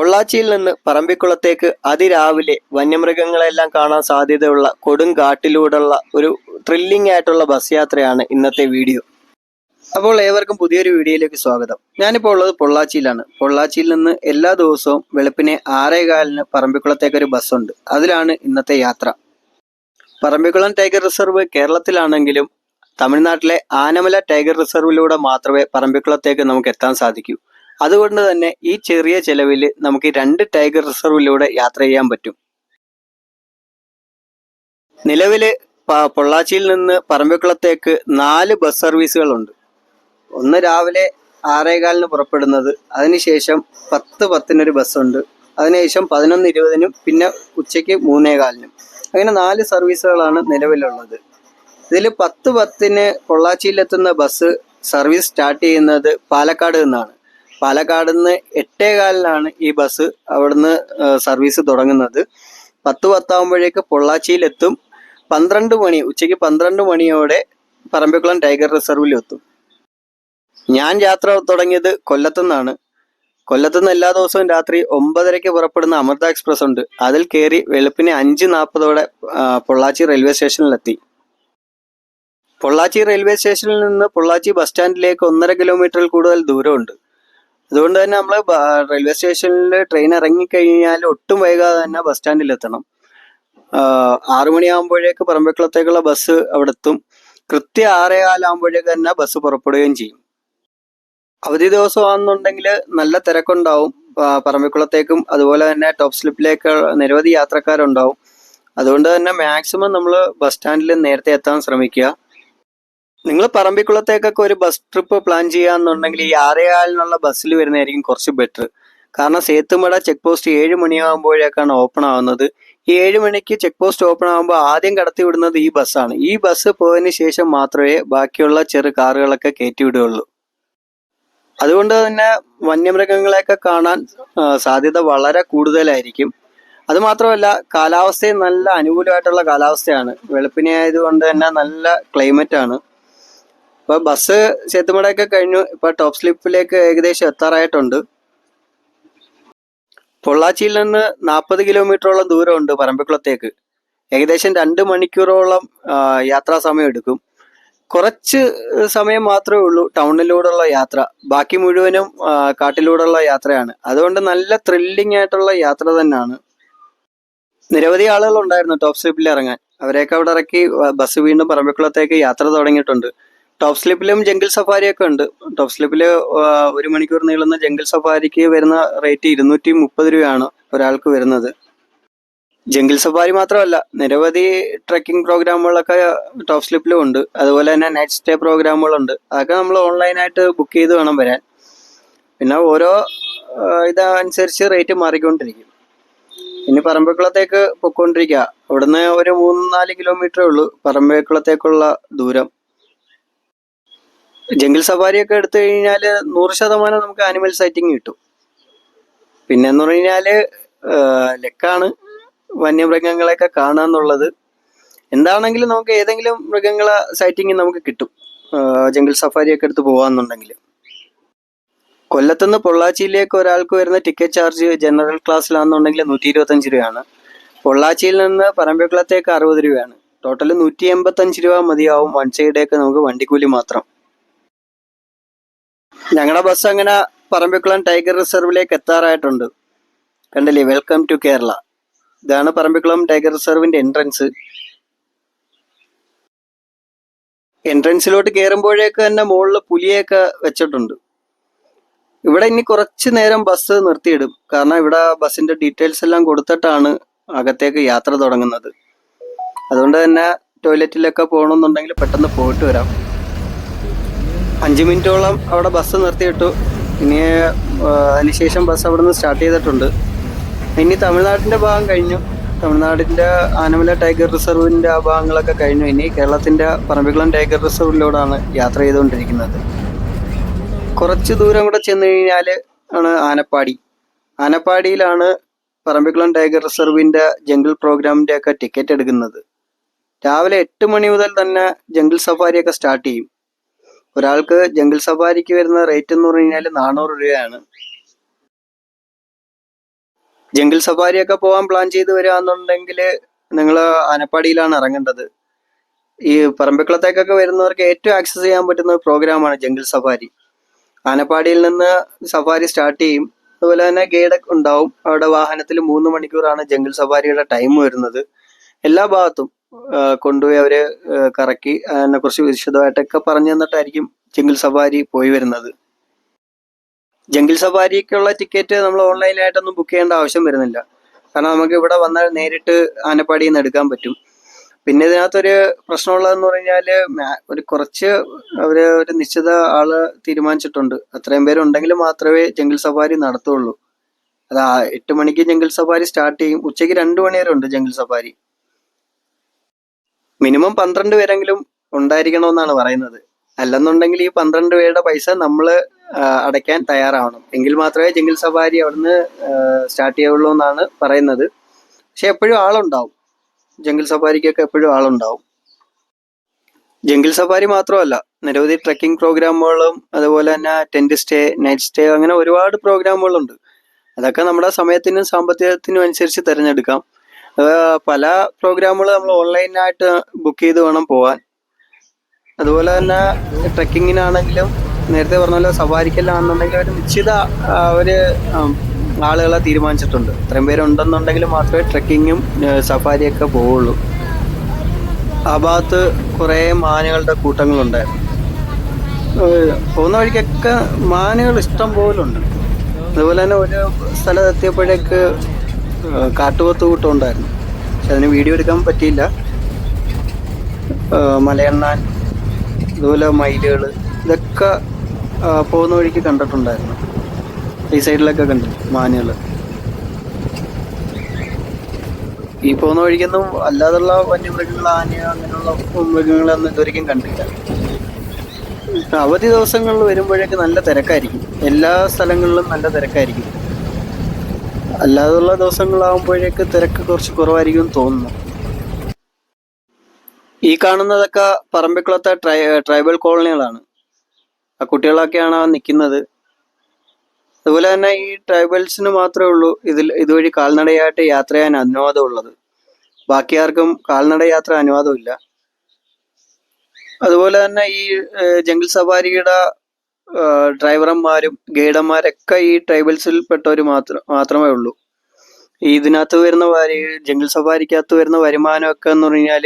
പൊള്ളാച്ചിയിൽ നിന്ന് പറമ്പിക്കുളത്തേക്ക് അതിരാവിലെ വന്യമൃഗങ്ങളെല്ലാം കാണാൻ സാധ്യതയുള്ള കൊടുങ്കാട്ടിലൂടെയുള്ള ഒരു ത്രില്ലിംഗ് ആയിട്ടുള്ള ബസ് യാത്രയാണ് ഇന്നത്തെ വീഡിയോ അപ്പോൾ ഏവർക്കും പുതിയൊരു വീഡിയോയിലേക്ക് സ്വാഗതം. ഞാനിപ്പോൾ ഉള്ളത് പൊള്ളാച്ചിയിലാണ്. പൊള്ളാച്ചിയിൽ നിന്ന് എല്ലാ ദിവസവും വെളുപ്പിനെ ആറേകാലിന് പറമ്പിക്കുളത്തേക്ക് ഒരു ഉണ്ട്. അതിലാണ് ഇന്നത്തെ യാത്ര. പറമ്പിക്കുളം ടൈഗർ റിസർവ് കേരളത്തിലാണെങ്കിലും തമിഴ്നാട്ടിലെ ആനമല ടൈഗർ റിസർവിലൂടെ മാത്രമേ പറമ്പിക്കുളത്തേക്ക് നമുക്ക് എത്താൻ സാധിക്കൂ. അതുകൊണ്ട് തന്നെ ഈ ചെറിയ ചെലവിൽ നമുക്ക് രണ്ട് ടൈഗർ റിസർവിലൂടെ യാത്ര ചെയ്യാൻ പറ്റും. നിലവിൽ പൊള്ളാച്ചിയിൽ നിന്ന് പറമ്പിക്കുളത്തേക്ക് നാല് ബസ് സർവീസുകളുണ്ട് ഒന്ന് രാവിലെ ആറേകാലിന് പുറപ്പെടുന്നത് അതിനുശേഷം പത്ത് പത്തിനൊരു ബസ്സുണ്ട് അതിനുശേഷം പതിനൊന്ന് ഇരുപതിനും പിന്നെ ഉച്ചയ്ക്ക് മൂന്നേകാലിനും. അങ്ങനെ നാല് സർവീസുകളാണ് നിലവിലുള്ളത്. ഇതിൽ പത്ത് പത്തിന് പൊള്ളാച്ചിയിലെത്തുന്ന ബസ് സർവീസ് സ്റ്റാർട്ട് ചെയ്യുന്നത് പാലക്കാട് നിന്നാണ്. പാലക്കാട് നിന്ന് എട്ടേകാലിനാണ് ഈ ബസ് അവിടുന്ന് സർവീസ് തുടങ്ങുന്നത്. പത്ത് പത്താകുമ്പോഴേക്ക് പൊള്ളാച്ചിയിലെത്തും. പന്ത്രണ്ട് മണി ഉച്ചയ്ക്ക് പന്ത്രണ്ട് മണിയോടെ പറമ്പിക്കുളം ടൈഗർ റിസർവിലെത്തും ഞാൻ യാത്ര തുടങ്ങിയത് കൊല്ലത്തുനിന്നാണ്. കൊല്ലത്തുനിന്ന് എല്ലാ ദിവസവും രാത്രി ഒമ്പതരയ്ക്ക് പുറപ്പെടുന്ന അമൃത എക്സ്പ്രസ് ഉണ്ട്. അതിൽ കയറി വെളുപ്പിന് അഞ്ച് നാൽപ്പതോടെ പൊള്ളാച്ചി റെയിൽവേ സ്റ്റേഷനിലെത്തി പൊള്ളാച്ചി റെയിൽവേ സ്റ്റേഷനിൽ നിന്ന് പൊള്ളാച്ചി ബസ് സ്റ്റാൻഡിലേക്ക് ഒന്നര കിലോമീറ്ററിൽ കൂടുതൽ ദൂരമുണ്ട്. അതുകൊണ്ട് തന്നെ നമ്മൾ റെയിൽവേ സ്റ്റേഷനിൽ ട്രെയിൻ ഇറങ്ങിക്കഴിഞ്ഞാൽ ഒട്ടും വൈകാതെ തന്നെ ബസ് സ്റ്റാൻഡിൽ എത്തണം. ആറു മണിയാകുമ്പോഴേക്ക് പറമ്പിക്കുളത്തേക്കുള്ള ബസ് അവിടെ എത്തും കൃത്യം ആറേ കാലാകുമ്പോഴേക്ക് തന്നെ ബസ് പുറപ്പെടുകയും ചെയ്യും. അവധി ദിവസമാണെന്നുണ്ടെങ്കിൽ നല്ല തിരക്കുണ്ടാവും. പറമ്പിക്കുളത്തേക്കും അതുപോലെ തന്നെ ടോപ്പ് സ്ലിപ്പിലേക്ക് നിരവധി യാത്രക്കാരുണ്ടാവും. അതുകൊണ്ട് തന്നെ മാക്സിമം നമ്മൾ ബസ് സ്റ്റാൻഡിൽ നേരത്തെ എത്താൻ ശ്രമിക്കുക. നിങ്ങൾ പറമ്പിക്കുളത്തേക്കൊക്കെ ഒരു ബസ് ട്രിപ്പ് പ്ലാൻ ചെയ്യാന്നുണ്ടെങ്കിൽ ഈ ആറേകാലിനുള്ള ബസ്സിൽ വരുന്നതായിരിക്കും കുറച്ച് ബെറ്റർ കാരണം സേത്തുമട ചെക്ക് പോസ്റ്റ് ഏഴ് മണിയാകുമ്പോഴേക്കാണ് ഓപ്പൺ ആവുന്നത്. ഈ ഏഴ് മണിക്ക് ചെക്ക് പോസ്റ്റ് ഓപ്പൺ ആകുമ്പോൾ ആദ്യം കടത്തി വിടുന്നത് ഈ ബസ്സാണ് ഈ ബസ് പോയതിന് ശേഷം മാത്രമേ ബാക്കിയുള്ള ചെറു കാറുകളൊക്കെ കയറ്റി വിടുകയുള്ളൂ. അതുകൊണ്ട് തന്നെ വന്യമൃഗങ്ങളെയൊക്കെ കാണാൻ സാധ്യത വളരെ കൂടുതലായിരിക്കും. അതുമാത്രമല്ല കാലാവസ്ഥയും നല്ല അനുകൂലമായിട്ടുള്ള കാലാവസ്ഥയാണ്. വെളുപ്പിനെ ആയതുകൊണ്ട് തന്നെ നല്ല ക്ലൈമറ്റ് ആണ്. ഇപ്പൊ ബസ് ചേത്തുമടയൊക്കെ കഴിഞ്ഞു. ഇപ്പൊ ടോപ്പ് സ്ലിപ്പിലേക്ക് ഏകദേശം എത്താറായിട്ടുണ്ട്. പൊള്ളാച്ചിയിൽ നിന്ന് നാൽപ്പത് കിലോമീറ്ററോളം ദൂരമുണ്ട് പറമ്പിക്കുളത്തേക്ക്. ഏകദേശം രണ്ട് മണിക്കൂറോളം യാത്രാ സമയം എടുക്കും. കുറച്ച് സമയം മാത്രമേ ഉള്ളൂ ടൗണിലൂടെയുള്ള യാത്ര. ബാക്കി മുഴുവനും കാട്ടിലൂടെയുള്ള യാത്രയാണ്. അതുകൊണ്ട് നല്ല ത്രില്ലിംഗ് ആയിട്ടുള്ള യാത്ര തന്നെയാണ്. നിരവധി ആളുകൾ ഉണ്ടായിരുന്നു ടോപ്പ് സ്ലിപ്പിൽ ഇറങ്ങാൻ. അവരെയൊക്കെ അവിടെ ഇറക്കി ബസ് വീണ്ടും പറമ്പിക്കുളത്തേക്ക് യാത്ര തുടങ്ങിയിട്ടുണ്ട്. ടോപ്പ് സ്ലിപ്പിലും ജംഗിൾ സഫാരിയൊക്കെ ഉണ്ട്. ടോപ് സ്ലിപ്പിൽ ഒരു മണിക്കൂർ നീളുന്ന ജംഗിൾ സഫാരിക്ക് വരുന്ന റേറ്റ് ഇരുന്നൂറ്റി മുപ്പത് രൂപയാണ് ഒരാൾക്ക് വരുന്നത്. ജംഗിൾ സഫാരി മാത്രമല്ല നിരവധി ട്രക്കിംഗ് പ്രോഗ്രാമുകളൊക്കെ ടോപ് സ്ലിപ്പിലും ഉണ്ട്. അതുപോലെ തന്നെ നൈറ്റ് സ്റ്റേ പ്രോഗ്രാമുകളുണ്ട് അതൊക്കെ നമ്മൾ ഓൺലൈനായിട്ട് ബുക്ക് ചെയ്ത് വേണം വരാൻ. പിന്നെ ഓരോ ഇതനുസരിച്ച് റേറ്റ് മാറിക്കൊണ്ടിരിക്കും. ഇനി പറമ്പേക്കുളത്തേക്ക് പൊക്കോണ്ടിരിക്കുക അവിടുന്ന് ഒരു മൂന്ന് നാല് കിലോമീറ്ററേ ഉള്ളൂ പറമ്പേക്കുളത്തേക്കുള്ള ദൂരം. ജംഗിൾ സഫാരിയൊക്കെ എടുത്തു കഴിഞ്ഞാൽ നൂറ് ശതമാനം നമുക്ക് ആനിമൽ സൈറ്റിംഗ് കിട്ടും. പിന്നെന്ന് പറഞ്ഞു കഴിഞ്ഞാൽ ലക്കാണ് വന്യമൃഗങ്ങളെയൊക്കെ കാണാന്നുള്ളത്. എന്താണെങ്കിലും നമുക്ക് ഏതെങ്കിലും മൃഗങ്ങളെ സൈറ്റിംഗ് നമുക്ക് കിട്ടും. ജംഗിൾ സഫാരിയൊക്കെ എടുത്ത് പോകാന്നുണ്ടെങ്കിൽ കൊല്ലത്തുനിന്ന് പൊള്ളാച്ചിയിലേക്ക് ഒരാൾക്ക് വരുന്ന ടിക്കറ്റ് ചാർജ് ജനറൽ ക്ലാസ്സിലാണെന്നുണ്ടെങ്കിൽ നൂറ്റി ഇരുപത്തഞ്ച് രൂപയാണ്. പൊള്ളാച്ചിയിൽ നിന്ന് പറമ്പിക്കുളത്തേക്ക് അറുപത് രൂപയാണ്. ടോട്ടൽ നൂറ്റി എൺപത്തഞ്ച് രൂപ മതിയാവും വൺ സൈഡേക്ക് നമുക്ക് വണ്ടിക്കൂലി മാത്രം. ഞങ്ങളുടെ ബസ് അങ്ങനെ പറമ്പിക്കുളം ടൈഗർ റിസർവിലേക്ക് എത്താറായിട്ടുണ്ട്. കണ്ടില്ലേ വെൽക്കം ടു കേരള ഇതാണ് പറമ്പിക്കുളം ടൈഗർ റിസർവിന്റെ എൻട്രൻസ് എൻട്രൻസിലോട്ട് കയറുമ്പോഴേക്ക് തന്നെ മുകളിൽ പുലിയൊക്കെ വെച്ചിട്ടുണ്ട്. ഇവിടെ ഇനി കുറച്ച് നേരം ബസ് നിർത്തിയിടും. കാരണം ഇവിടെ ബസ്സിന്റെ ഡീറ്റെയിൽസ് എല്ലാം കൊടുത്തിട്ടാണ് അകത്തേക്ക് യാത്ര തുടങ്ങുന്നത്. അതുകൊണ്ട് തന്നെ ടോയ്ലറ്റിലൊക്കെ പോകണമെന്നുണ്ടെങ്കിൽ പെട്ടെന്ന് പോയിട്ട് വരാം. അഞ്ച് മിനിറ്റോളം അവിടെ ബസ് നിർത്തിയിട്ടു. ഇനി അതിനുശേഷം ബസ് അവിടെ നിന്ന് സ്റ്റാർട്ട് ചെയ്തിട്ടുണ്ട്. ഇനി തമിഴ്നാടിന്റെ ഭാഗം കഴിഞ്ഞു. തമിഴ്നാടിന്റെ ആനമല ടൈഗർ റിസർവിന്റെ ആ ഭാഗങ്ങളൊക്കെ കഴിഞ്ഞു. ഇനി കേരളത്തിന്റെ പറമ്പിക്കുളം ടൈഗർ റിസർവിലൂടെയാണ് യാത്ര ചെയ്തുകൊണ്ടിരിക്കുന്നത്. കുറച്ച് ദൂരം കൂടെ ചെന്ന് കഴിഞ്ഞാൽ ആണ് ആനപ്പാടി. ആനപ്പാടിയിലാണ് പറമ്പിക്കുളം ടൈഗർ റിസർവിന്റെ ജംഗിൾ പ്രോഗ്രാമിന്റെ ഒക്കെ ടിക്കറ്റ് എടുക്കുന്നത്. രാവിലെ എട്ട് മണി മുതൽ തന്നെ ജംഗിൾ സഫാരിയൊക്കെ സ്റ്റാർട്ട് ചെയ്യും. ഒരാൾക്ക് ജംഗിൾ സഫാരിക്ക് വരുന്ന റേറ്റ് എന്ന് പറഞ്ഞു കഴിഞ്ഞാൽ നാനൂറ് രൂപയാണ്. ജംഗിൾ സഫാരിയൊക്കെ പോകാൻ പ്ലാൻ ചെയ്ത് വരികയെന്നുണ്ടെങ്കിൽ നിങ്ങൾ ആനപ്പാടിയിലാണ് ഇറങ്ങേണ്ടത്. ഈ പറമ്പിക്കുളത്തേക്കൊക്കെ വരുന്നവർക്ക് ഏറ്റവും ആക്സസ് ചെയ്യാൻ പറ്റുന്ന പ്രോഗ്രാമാണ് ജംഗിൾ സഫാരി. ആനപ്പാടിയിൽ നിന്ന് സഫാരി സ്റ്റാർട്ട് ചെയ്യും. അതുപോലെ തന്നെ ഗൈഡ് ഉണ്ടാവും. അവിടെ വാഹനത്തിൽ മൂന്ന് മണിക്കൂറാണ് ജംഗിൾ സഫാരിയുടെ ടൈം വരുന്നത്. എല്ലാ ഭാഗത്തും. കൊണ്ടുപോയി അവർ കറക്കി അതിനെ കുറിച്ച് വിശദമായിട്ടൊക്കെ പറഞ്ഞു തന്നിട്ടായിരിക്കും ജംഗിൾ സഫാരി പോയി വരുന്നത്. ജംഗിൾ സഫാരിക്കുള്ള ടിക്കറ്റ് നമ്മൾ ഓൺലൈനായിട്ടൊന്നും ബുക്ക് ചെയ്യേണ്ട ആവശ്യം വരുന്നില്ല. കാരണം നമുക്ക് ഇവിടെ വന്നാൽ നേരിട്ട് ആനപ്പാടിയിൽ നിന്ന് എടുക്കാൻ പറ്റും. പിന്നെ ഇതിനകത്തൊരു പ്രശ്നമുള്ളതെന്ന് പറഞ്ഞാൽ ഒരു കുറച്ച് അവർ ഒരു നിശ്ചിത ആൾ തീരുമാനിച്ചിട്ടുണ്ട്. അത്രയും പേരുണ്ടെങ്കിൽ മാത്രമേ ജംഗിൾ സഫാരി നടത്തുള്ളൂ. അതാ എട്ട് മണിക്ക് ജംഗിൾ സഫാരി സ്റ്റാർട്ട് ചെയ്യും. ഉച്ചയ്ക്ക് രണ്ടു മണി വരെ ഉണ്ട് ജംഗിൾ സഫാരി മിനിമം പന്ത്രണ്ട് പേരെങ്കിലും ഉണ്ടായിരിക്കണമെന്നാണ് പറയുന്നത്. അല്ലെന്നുണ്ടെങ്കിൽ ഈ പന്ത്രണ്ട് പേരുടെ പൈസ നമ്മൾ അടയ്ക്കാൻ തയ്യാറാവണം. എങ്കിൽ മാത്രമേ ജംഗിൾ സഫാരി അവിടുന്ന് സ്റ്റാർട്ട് ചെയ്യുള്ളൂ എന്നാണ് പറയുന്നത്. പക്ഷെ എപ്പോഴും ആളുണ്ടാവും. ജംഗിൾ സഫാരിക്കൊക്കെ എപ്പോഴും ആളുണ്ടാവും. ജംഗിൾ സഫാരി മാത്രമല്ല നിരവധി ട്രക്കിംഗ് പ്രോഗ്രാമുകളും അതുപോലെ തന്നെ ടെന്റ് സ്റ്റേ നൈറ്റ് സ്റ്റേ അങ്ങനെ ഒരുപാട് പ്രോഗ്രാമുകളുണ്ട്. അതൊക്കെ നമ്മുടെ സമയത്തിനും സാമ്പത്തികത്തിനും അനുസരിച്ച് തിരഞ്ഞെടുക്കാം. പല പ്രോഗ്രാമുകൾ നമ്മൾ ഓൺലൈനായിട്ട് ബുക്ക് ചെയ്ത് വേണം പോകാൻ അതുപോലെ തന്നെ ട്രക്കിങ്ങിനാണെങ്കിലും നേരത്തെ പറഞ്ഞ പോലെ സവാരിക്കലാണെന്നുണ്ടെങ്കിൽ ഒരു നിശ്ചിത അവർ ആളുകളെ തീരുമാനിച്ചിട്ടുണ്ട്. ഇത്രയും പേരുണ്ടെന്നുണ്ടെങ്കിൽ മാത്രമേ ട്രക്കിങ്ങും സഫാരിയൊക്കെ പോവുള്ളൂ. ആ ഭാഗത്ത് കുറേ മാനുകളുടെ കൂട്ടങ്ങളുണ്ടായിരുന്നു. പോകുന്ന വഴിക്കൊക്കെ മാനുകൾ ഇഷ്ടം പോലുണ്ട്. അതുപോലെ തന്നെ ഒരു സ്ഥലത്ത് എത്തിയപ്പോഴേക്ക് ഏഹ് കാട്ടുപോത്ത് കൂട്ടം ഉണ്ടായിരുന്നു പക്ഷെ അതിന് വീഡിയോ എടുക്കാൻ പറ്റിയില്ല. മലയണ്ണാൻ അതുപോലെ മയിലുകൾ ഇതൊക്കെ പോകുന്ന വഴിക്ക് കണ്ടിട്ടുണ്ടായിരുന്നു. ഈ സൈഡിലൊക്കെ കണ്ടു മാനുകൾ ഈ പോകുന്ന വഴിക്കൊന്നും അല്ലാതുള്ള വന്യമൃഗങ്ങൾ ആന അങ്ങനെയുള്ള മൃഗങ്ങളൊന്നും ഇതുവരെയും കണ്ടില്ല അവധി ദിവസങ്ങളിൽ വരുമ്പോഴേക്ക് നല്ല തിരക്കായിരിക്കും. എല്ലാ സ്ഥലങ്ങളിലും നല്ല തിരക്കായിരിക്കും. അല്ലാതുള്ള ദിവസങ്ങളാകുമ്പോഴേക്ക് തിരക്ക് കുറച്ച് കുറവായിരിക്കും തോന്നുന്നു. ഈ കാണുന്നതൊക്കെ പറമ്പിക്കുളത്തെ ട്രൈ ട്രൈബൽ കോളനികളാണ്. ആ കുട്ടികളൊക്കെയാണ് നിൽക്കുന്നത്. അതുപോലെ തന്നെ ഈ ട്രൈബൽസിന് മാത്രമേ ഉള്ളൂ ഇതിൽ ഇതുവഴി കാൽനടയായിട്ട് യാത്ര ചെയ്യാൻ അനുവാദമുള്ളത്. ബാക്കി ആർക്കും കാൽനട യാത്ര അനുവാദമില്ല. അതുപോലെ തന്നെ ഈ ജംഗിൾ സഫാരിയുടെ ഏഹ്, ഡ്രൈവർമാരും ഗൈഡന്മാരൊക്കെ ഈ ട്രൈബൽസിൽ പെട്ടവർ മാത്രം മാത്രമേ ഉള്ളൂ. ഇതിനകത്ത് വരുന്ന വരി ജംഗിൾ സഫാരിക്കകത്ത് വരുന്ന വരുമാനമൊക്കെ എന്ന് പറഞ്ഞാൽ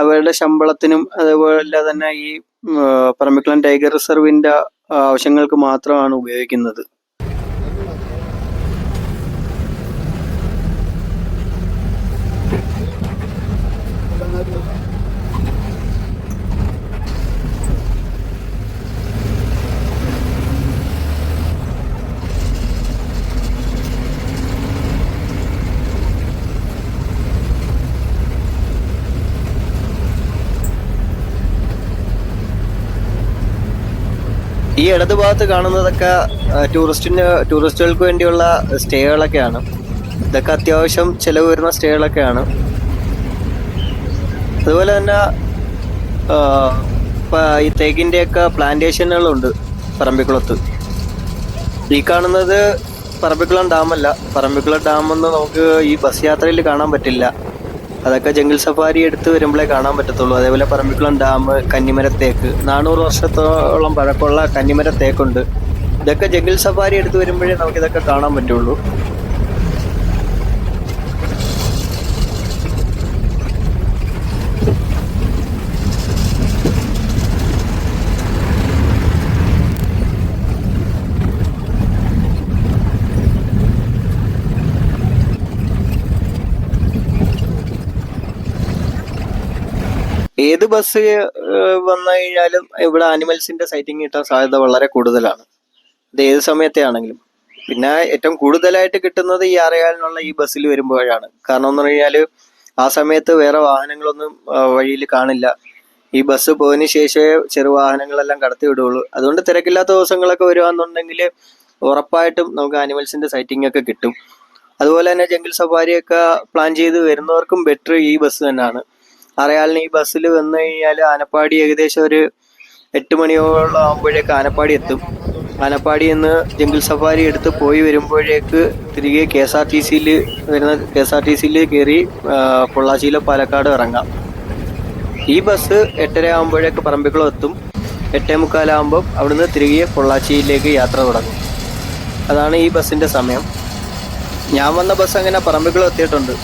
അവരുടെ ശമ്പളത്തിനും അതുപോലെ തന്നെ ഈ പറമ്പിക്കുളം ടൈഗർ റിസർവിന്റെ ആവശ്യങ്ങൾക്ക് മാത്രമാണ് ഉപയോഗിക്കുന്നത്. ഈ ഇടതുഭാഗത്ത് കാണുന്നതൊക്കെ ടൂറിസ്റ്റിന് ടൂറിസ്റ്റുകൾക്ക് വേണ്ടിയുള്ള സ്റ്റേകളൊക്കെയാണ്. ഇതൊക്കെ അത്യാവശ്യം ചിലവ് വരുന്ന സ്റ്റേകളൊക്കെയാണ്. അതുപോലെ തന്നെ ഈ തേക്കിന്റെയൊക്കെ പ്ലാന്റേഷനുകളുണ്ട് പറമ്പിക്കുളത്ത്. ഈ കാണുന്നത് പറമ്പിക്കുളം ഡാമല്ല. പറമ്പിക്കുളം ഡാമെന്ന് നമുക്ക് ഈ ബസ് യാത്രയിൽ കാണാൻ പറ്റില്ല. അതൊക്കെ ജംഗിൾ സഫാരി എടുത്ത് വരുമ്പോഴേ കാണാൻ പറ്റത്തുള്ളൂ. അതേപോലെ പറമ്പിക്കുളം ഡാം കന്നിമരത്തേക്ക് നാനൂറ് വർഷത്തോളം പഴക്കമുള്ള കന്നിമരത്തേക്കുണ്ട് ഇതൊക്കെ ജംഗിൾ സഫാരി എടുത്ത് വരുമ്പോഴേ നമുക്ക് ഇതൊക്കെ കാണാൻ പറ്റുള്ളൂ. ഏത് ബസ് വന്നു കഴിഞ്ഞാലും ഇവിടെ ആനിമൽസിന്റെ സൈറ്റിംഗ് കിട്ടാൻ സാധ്യത വളരെ കൂടുതലാണ്. ഇത് ഏത് സമയത്തെ ആണെങ്കിലും പിന്നെ ഏറ്റവും കൂടുതലായിട്ട് കിട്ടുന്നത് ഈ അറിയാനുള്ള ഈ ബസ്സിൽ വരുമ്പോഴാണ്. കാരണം എന്ന് പറഞ്ഞാൽ ആ സമയത്ത് വേറെ വാഹനങ്ങളൊന്നും വഴിയിൽ കാണില്ല. ഈ ബസ് പോയതിന് ശേഷമേ ചെറു വാഹനങ്ങളെല്ലാം കടത്തി വിടുകയുള്ളൂ അതുകൊണ്ട് തിരക്കില്ലാത്ത ദിവസങ്ങളൊക്കെ വരുവാന്നുണ്ടെങ്കിൽ ഉറപ്പായിട്ടും നമുക്ക് ആനിമൽസിന്റെ സൈറ്റിംഗ് ഒക്കെ കിട്ടും. അതുപോലെ തന്നെ ജംഗിൾ സഫാരിയൊക്കെ പ്ലാൻ ചെയ്ത് വരുന്നവർക്കും ബെറ്റർ ഈ ബസ് തന്നെയാണ്. അറിയാലിന് ഈ ബസ്സിൽ വന്നു കഴിഞ്ഞാൽ ആനപ്പാടി ഏകദേശം ഒരു എട്ട് മണിയോളം ആകുമ്പോഴേക്ക് ആനപ്പാടി എത്തും. ആനപ്പാടി നിന്ന് ജംഗിൾ സഫാരി എടുത്ത് പോയി വരുമ്പോഴേക്ക് തിരികെ കെ എസ് ആർ ടി സിയിൽ വരുന്ന കെ എസ് ആർ ടി സിയിൽ കയറി പൊള്ളാച്ചിയിലെ പാലക്കാട് ഇറങ്ങാം. ഈ ബസ് എട്ടര ആകുമ്പോഴേക്ക് പറമ്പിക്കുളം എത്തും. എട്ടേ മുക്കാലാകുമ്പോൾ അവിടുന്ന് തിരികെ പൊള്ളാച്ചിയിലേക്ക് യാത്ര തുടങ്ങും. അതാണ് ഈ ബസ്സിന്റെ സമയം. ഞാൻ വന്ന ബസ് അങ്ങനെ പറമ്പിക്കുളം എത്തിയിട്ടുണ്ട്.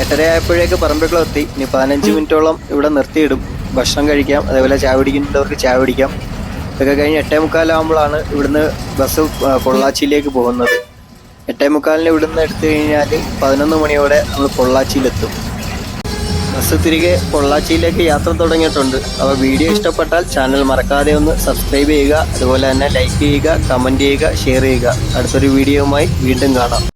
എട്ടര ആയപ്പോഴേക്ക് പറമ്പിക്കുളം എത്തി ഇനി പതിനഞ്ച് മിനിറ്റോളം ഇവിടെ നിർത്തിയിടും. ഭക്ഷണം കഴിക്കാം. അതേപോലെ ചായ പിടിക്കുന്നവർക്ക് ചായ പിടിക്കാം ഇതൊക്കെ കഴിഞ്ഞ് എട്ടേ മുക്കാലാകുമ്പോഴാണ് ഇവിടുന്ന് ബസ് പൊള്ളാച്ചിയിലേക്ക് പോകുന്നത്. എട്ടേ മുക്കാലിന് ഇവിടുന്ന് എടുത്തു കഴിഞ്ഞാൽ പതിനൊന്ന് മണിയോടെ നമ്മൾ പൊള്ളാച്ചിയിലെത്തും. ബസ് തിരികെ പൊള്ളാച്ചിയിലേക്ക് യാത്ര തുടങ്ങിയിട്ടുണ്ട്. അപ്പോൾ വീഡിയോ ഇഷ്ടപ്പെട്ടാൽ ചാനൽ മറക്കാതെ ഒന്ന് സബ്സ്ക്രൈബ് ചെയ്യുക. അതുപോലെ തന്നെ ലൈക്ക് ചെയ്യുക കമന്റ് ചെയ്യുക ഷെയർ ചെയ്യുക. അടുത്തൊരു വീഡിയോയുമായി വീണ്ടും കാണാം.